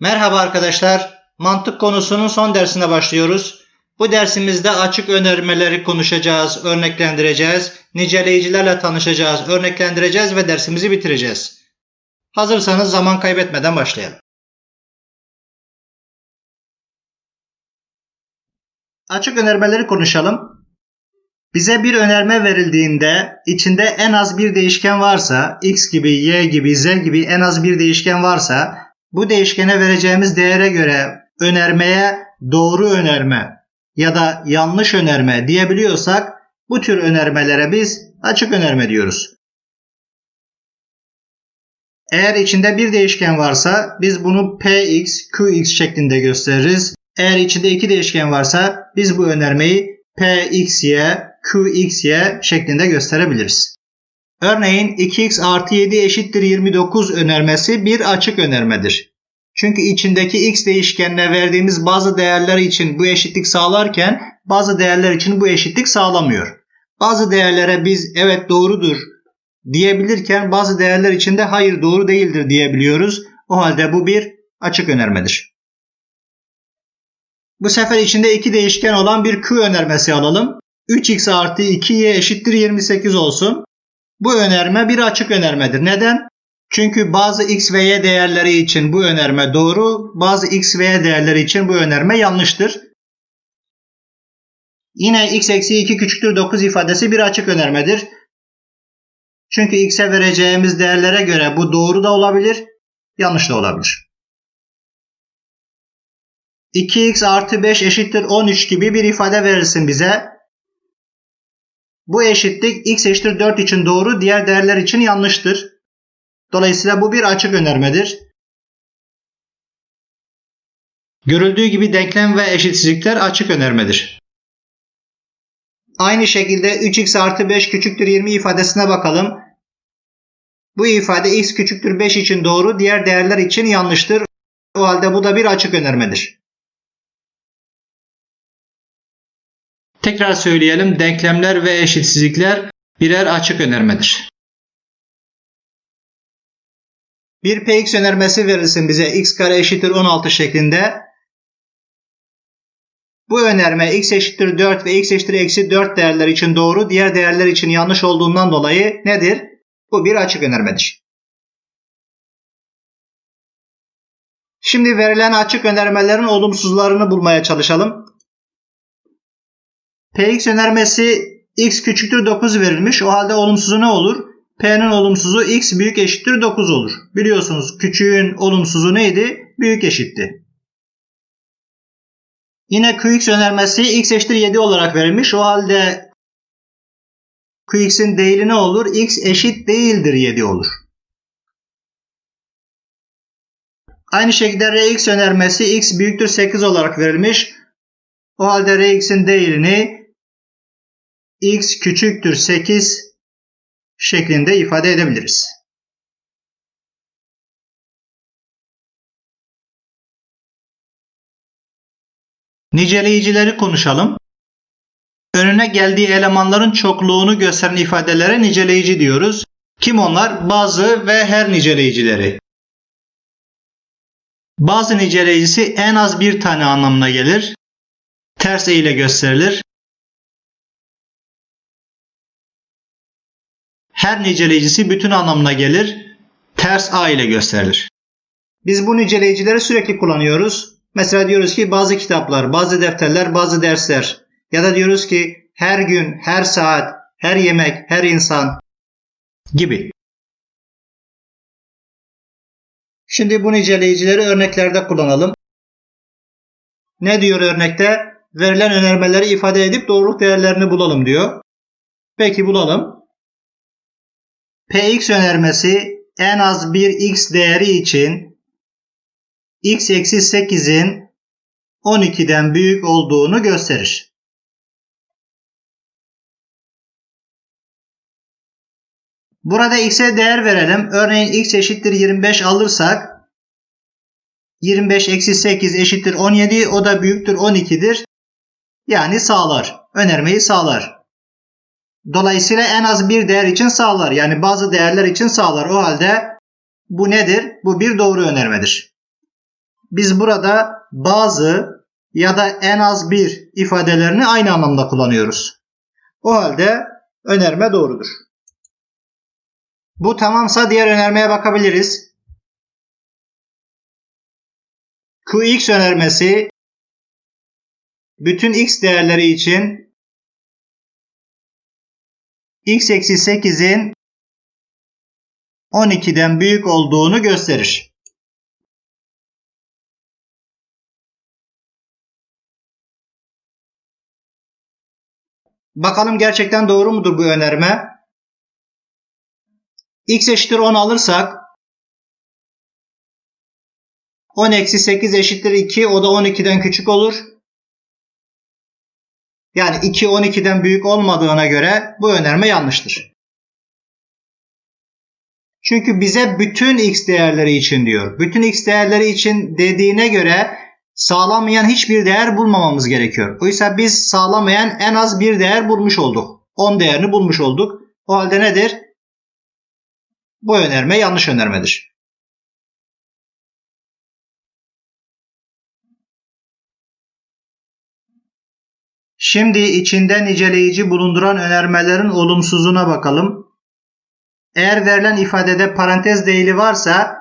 Merhaba arkadaşlar. Mantık konusunun son dersine başlıyoruz. Bu dersimizde açık önermeleri konuşacağız, örneklendireceğiz, niceleyicilerle tanışacağız, örneklendireceğiz ve dersimizi bitireceğiz. Hazırsanız zaman kaybetmeden başlayalım. Açık önermeleri konuşalım. Bize bir önerme verildiğinde içinde en az bir değişken varsa, x gibi, y gibi, z gibi en az bir değişken varsa bu değişkene vereceğimiz değere göre önermeye doğru önerme ya da yanlış önerme diyebiliyorsak bu tür önermelere biz açık önerme diyoruz. Eğer içinde bir değişken varsa biz bunu px, qx şeklinde gösteririz. Eğer içinde iki değişken varsa biz bu önermeyi pxy, qxy şeklinde gösterebiliriz. Örneğin 2x artı 7 eşittir 29 önermesi bir açık önermedir. Çünkü içindeki x değişkenine verdiğimiz bazı değerler için bu eşitlik sağlarken bazı değerler için bu eşitlik sağlamıyor. Bazı değerlere biz evet doğrudur diyebilirken bazı değerler için de hayır doğru değildir diyebiliyoruz. O halde bu bir açık önermedir. Bu sefer içinde iki değişken olan bir q önermesi alalım. 3x artı 2y eşittir 28 olsun. Bu önerme bir açık önermedir. Neden? Çünkü bazı x ve y değerleri için bu önerme doğru, bazı x ve y değerleri için bu önerme yanlıştır. Yine x eksi 2 küçüktür 9 ifadesi bir açık önermedir. Çünkü x'e vereceğimiz değerlere göre bu doğru da olabilir, yanlış da olabilir. 2x artı 5 eşittir 13 gibi bir ifade verilsin bize. Bu eşitlik x eşittir 4 için doğru, diğer değerler için yanlıştır. Dolayısıyla bu bir açık önermedir. Görüldüğü gibi denklem ve eşitsizlikler açık önermedir. Aynı şekilde 3x artı 5 küçüktür 20 ifadesine bakalım. Bu ifade x küçüktür 5 için doğru, diğer değerler için yanlıştır. O halde bu da bir açık önermedir. Tekrar söyleyelim. Denklemler ve eşitsizlikler birer açık önermedir. Bir px önermesi verilsin bize x kare eşittir 16 şeklinde. Bu önerme x eşittir 4 ve x eşittir eksi 4 değerler için doğru, diğer değerler için yanlış olduğundan dolayı nedir? Bu bir açık önermedir. Şimdi verilen açık önermelerin olumsuzlarını bulmaya çalışalım. Px önermesi x küçüktür 9 verilmiş. O halde olumsuzu ne olur? P'nin olumsuzu x büyük eşittir 9 olur. Biliyorsunuz küçüğün olumsuzu neydi? Büyük eşitti. Yine Qx önermesi x eşittir 7 olarak verilmiş. O halde Qx'in değili ne olur? x eşit değildir 7 olur. Aynı şekilde Rx önermesi x büyüktür 8 olarak verilmiş. O halde Rx'in değerini x küçüktür 8 şeklinde ifade edebiliriz. Niceleyicileri konuşalım. Önüne geldiği elemanların çokluğunu gösteren ifadelere niceleyici diyoruz. Kim onlar? Bazı ve her niceleyicileri. Bazı niceleyicisi en az bir tane anlamına gelir. Ters e ile gösterilir. Her niceleyicisi bütün anlamına gelir. Ters a ile gösterilir. Biz bu niceleyicileri sürekli kullanıyoruz. Mesela diyoruz ki bazı kitaplar, bazı defterler, bazı dersler. Ya da diyoruz ki her gün, her saat, her yemek, her insan gibi. Şimdi bu niceleyicileri örneklerde kullanalım. Ne diyor örnekte? Verilen önermeleri ifade edip doğruluk değerlerini bulalım diyor. Peki bulalım. Px önermesi en az bir x değeri için x eksi 8'in 12'den büyük olduğunu gösterir. Burada x'e değer verelim. Örneğin x eşittir 25 alırsak 25 eksi 8 eşittir 17 o da büyüktür 12'dir. Yani sağlar. Önermeyi sağlar. Dolayısıyla en az bir değer için sağlar. Yani bazı değerler için sağlar. O halde bu nedir? Bu bir doğru önermedir. biz burada bazı ya da en az bir ifadelerini aynı anlamda kullanıyoruz. O halde önerme doğrudur. Bu tamamsa diğer önermeye bakabiliriz. Qx önermesi bütün x değerleri için x eksi 8'in 12'den büyük olduğunu gösterir. Bakalım gerçekten doğru mudur bu önerme? x eşittir 10 alırsak 10 eksi 8 eşittir 2. O da 12'den küçük olur. Yani 2 12'den büyük olmadığına göre bu önerme yanlıştır. Çünkü bize bütün x değerleri için diyor. Bütün x değerleri için dediğine göre sağlamayan hiçbir değer bulmamamız gerekiyor. Oysa biz sağlamayan en az bir değer bulmuş olduk. 10 değerini bulmuş olduk. O halde nedir? Bu önerme yanlış önermedir. Şimdi içinde niceleyici bulunduran önermelerin olumsuzuna bakalım. Eğer verilen ifadede parantez değili varsa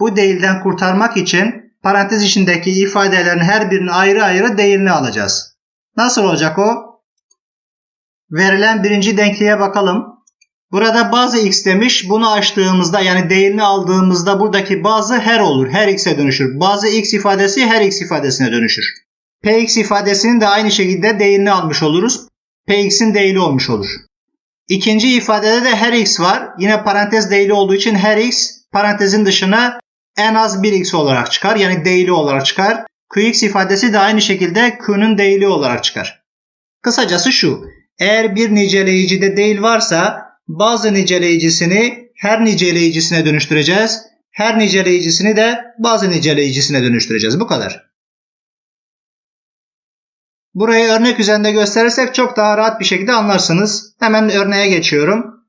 bu değilden kurtarmak için parantez içindeki ifadelerin her birinin ayrı ayrı değilini alacağız. Nasıl olacak o? Verilen birinci denkliğe bakalım. Burada bazı x demiş. Bunu açtığımızda yani değilini aldığımızda buradaki bazı her olur. Her x'e dönüşür. Bazı x ifadesi her x ifadesine dönüşür. Px ifadesinin de aynı şekilde değilini almış oluruz. Px'in değili olmuş olur. İkinci ifadede de her x var. Yine parantez değili olduğu için her x parantezin dışına en az 1x olarak çıkar. Yani değili olarak çıkar. Qx ifadesi de aynı şekilde Q'nun değili olarak çıkar. Kısacası şu. Eğer bir niceleyicide değil varsa bazı niceleyicisini her niceleyicisine dönüştüreceğiz. Her niceleyicisini de bazı niceleyicisine dönüştüreceğiz. Bu kadar. Burayı örnek üzerinde gösterirsek çok daha rahat bir şekilde anlarsınız. Hemen örneğe geçiyorum.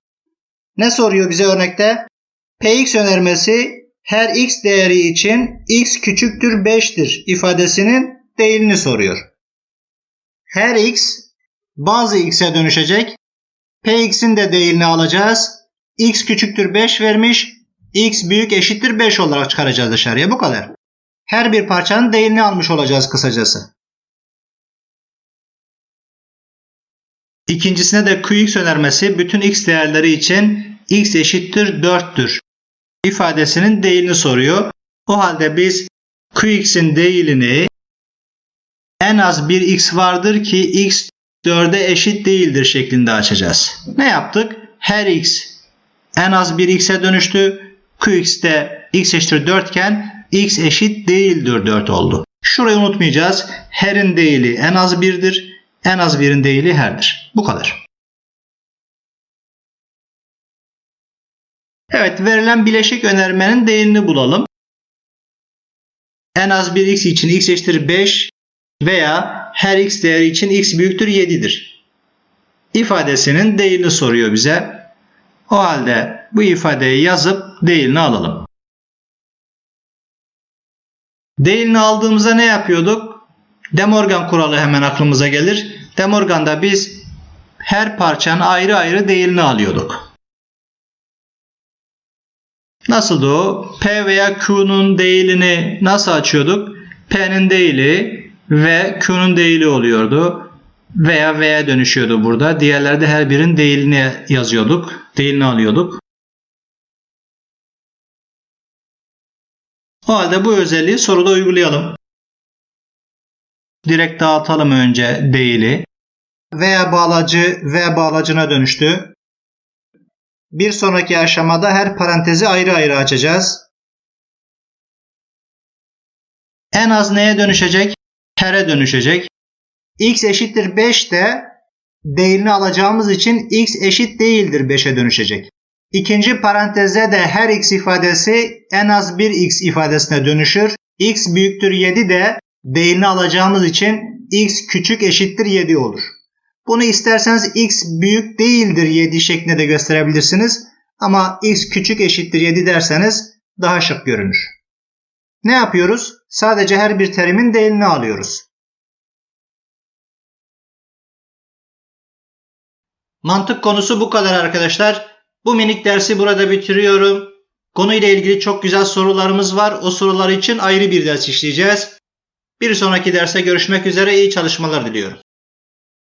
Ne soruyor bize örnekte? Px önermesi her x değeri için x küçüktür 5'tir ifadesinin değilini soruyor. Her x bazı x'e dönüşecek. Px'in de değilini alacağız. x küçüktür 5 vermiş. x büyük eşittir 5 olarak çıkaracağız dışarıya. Bu kadar. Her bir parçanın değilini almış olacağız kısacası. İkincisine de Qx önermesi bütün x değerleri için x eşittir 4'tür ifadesinin değilini soruyor. O halde biz Qx'in değilini en az bir x vardır ki x 4'e eşit değildir şeklinde açacağız. Ne yaptık? Her x en az bir x'e dönüştü. Qx'te x eşittir 4 iken x eşit değildir 4 oldu. Şurayı unutmayacağız. Her'in değili en az 1'dir. En az birin değili her'dir. Bu kadar. Evet verilen bileşik önermenin değerini bulalım. En az bir x için x eşittir 5 veya her x değeri için x büyüktür 7'dir. İfadesinin değerini soruyor bize. O halde bu ifadeyi yazıp değerini alalım. Değerini aldığımızda ne yapıyorduk? De Morgan kuralı hemen aklımıza gelir. De Morgan'da biz her parçanın ayrı ayrı değerini alıyorduk. Nasıldı o? P veya Q'nun değilini nasıl açıyorduk? P'nin değili ve Q'nun değili oluyordu. Veya V'ye dönüşüyordu burada. Diğerlerde her birinin değilini yazıyorduk. Değilini alıyorduk. O halde bu özelliği soruda uygulayalım. Direkt dağıtalım önce değili. Veya bağlacı V bağlacına dönüştü. Bir sonraki aşamada her parantezi ayrı ayrı açacağız. En az neye dönüşecek? Her'e dönüşecek. x eşittir 5 de değerini alacağımız için x eşit değildir 5'e dönüşecek. İkinci parantezde de her x ifadesi en az bir x ifadesine dönüşür. x büyüktür 7 de değerini alacağımız için x küçük eşittir 7 olur. Bunu isterseniz x büyük değildir 7 şeklinde de gösterebilirsiniz. Ama x küçük eşittir 7 derseniz daha şık görünür. Ne yapıyoruz? Sadece her bir terimin değerini alıyoruz. Mantık konusu bu kadar arkadaşlar. Bu minik dersi burada bitiriyorum. Konuyla ilgili çok güzel sorularımız var. O sorular için ayrı bir ders işleyeceğiz. Bir sonraki derste görüşmek üzere iyi çalışmalar diliyorum.